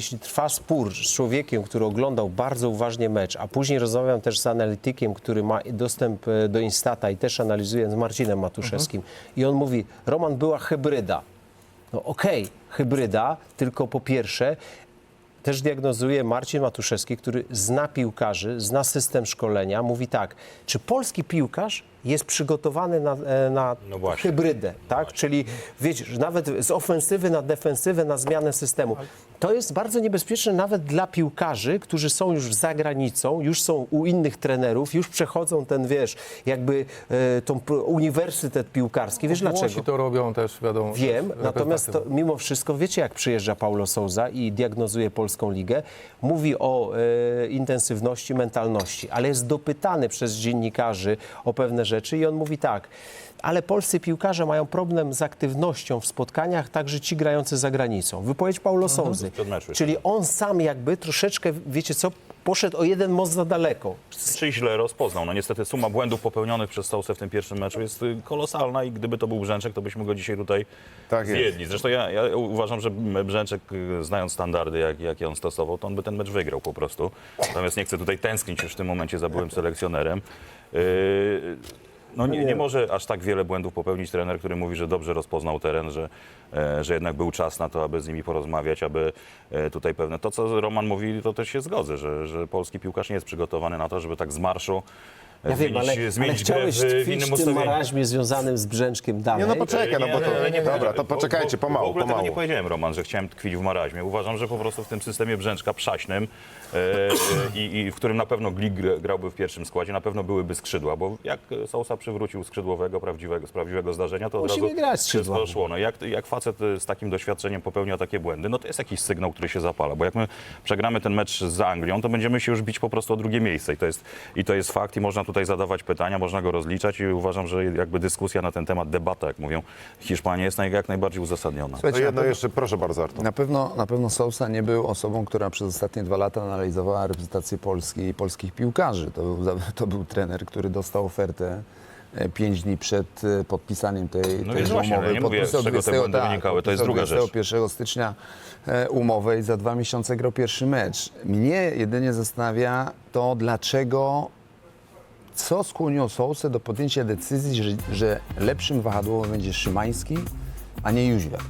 Jeśli trwa spór z człowiekiem, który oglądał bardzo uważnie mecz, a później rozmawiam też z analitykiem, który ma dostęp e, do Instata i też analizuje z Marcinem Matuszewskim i on mówi, Roman, była hybryda. No okej, hybryda, tylko po pierwsze też diagnozuje Marcin Matuszewski, który zna piłkarzy, zna system szkolenia. Mówi tak, czy polski piłkarz jest przygotowany na, e, na No hybrydę, tak? Czyli wiecie, nawet z ofensywy na defensywę, na zmianę systemu. To jest bardzo niebezpieczne nawet dla piłkarzy, którzy są już za granicą, już są u innych trenerów, już przechodzą ten, wiesz, jakby e, tą uniwersytet piłkarski. Wiesz Włosi dlaczego? to robią też, wiadomo. Wiem, też natomiast to, mimo wszystko, wiecie jak przyjeżdża Paulo Souza i diagnozuje polską ligę, mówi o e, intensywności, mentalności, ale jest dopytany przez dziennikarzy o pewne rzeczy i on mówi tak, ale polscy piłkarze mają problem z aktywnością w spotkaniach, także ci grający za granicą. Wypowiedź Paulo Souzy. Przed meczu. Czyli on sam jakby troszeczkę, wiecie co, poszedł o jeden most za daleko. Czy źle rozpoznał? No niestety suma błędów popełnionych przez Sousę w tym pierwszym meczu jest y, kolosalna i gdyby to był Brzęczek, to byśmy go dzisiaj tutaj Tak jest. zjedli. Zresztą ja, ja uważam, że Brzęczek, y, znając standardy, jak, jakie on stosował, to on by ten mecz wygrał po prostu. Natomiast nie chcę tutaj tęsknić już w tym momencie za byłym selekcjonerem. Yy, no nie, nie może aż tak wiele błędów popełnić trener, który mówi, że dobrze rozpoznał teren, że, e, że jednak był czas na to, aby z nimi porozmawiać, aby e, tutaj pewne... To, co Roman mówi, to też się zgodzę, że, że polski piłkarz nie jest przygotowany na to, żeby tak z marszu Ja wiem, zmienić, ale, ale zmienić chciałeś grę w, w tkwić innym w tym ustawieniu. maraźmie związanym z Brzęczkiem dalej. Nie, no poczekaj, no bo to... ale nie Dobra, powiedziałem. to poczekajcie, w- pomału, ogóle tego pomału. nie powiedziałem, Roman, że chciałem tkwić w maraźmie. Uważam, że po prostu w tym systemie Brzęczka przaśnym e, e, i, i w którym na pewno Glik gr- grałby w pierwszym składzie, na pewno byłyby skrzydła, bo jak Sousa przywrócił skrzydłowego prawdziwego, z prawdziwego zdarzenia, to od Musimy razu grać wszystko szło. No, jak, jak facet e, z takim doświadczeniem popełnia takie błędy, no to jest jakiś sygnał, który się zapala, bo jak my przegramy ten mecz z Anglią, to będziemy się już bić po prostu o drugie miejsce i to jest, i to jest fakt i można tutaj zadawać pytania, można go rozliczać i uważam, że jakby dyskusja na ten temat, debata, jak mówią Hiszpanie, jest naj- jak najbardziej uzasadniona. To Słuchajcie, jedno na, jeszcze, proszę bardzo, Artur. na pewno, na pewno Sousa nie był osobą, która przez ostatnie dwa lata analizowała reprezentację Polski i polskich piłkarzy. To był, to był trener, który dostał ofertę e, pięć dni przed e, podpisaniem tej, No tej właśnie, umowy. no nie mówię, z czego te 20 błędy wynikały, to jest druga rzecz. 21 stycznia e, umowę i za dwa miesiące grał pierwszy mecz. Mnie jedynie zastanawia to, dlaczego co skłoniło Sousę do podjęcia decyzji, że, że lepszym wahadłowym będzie Szymański, a nie Jóźwiak.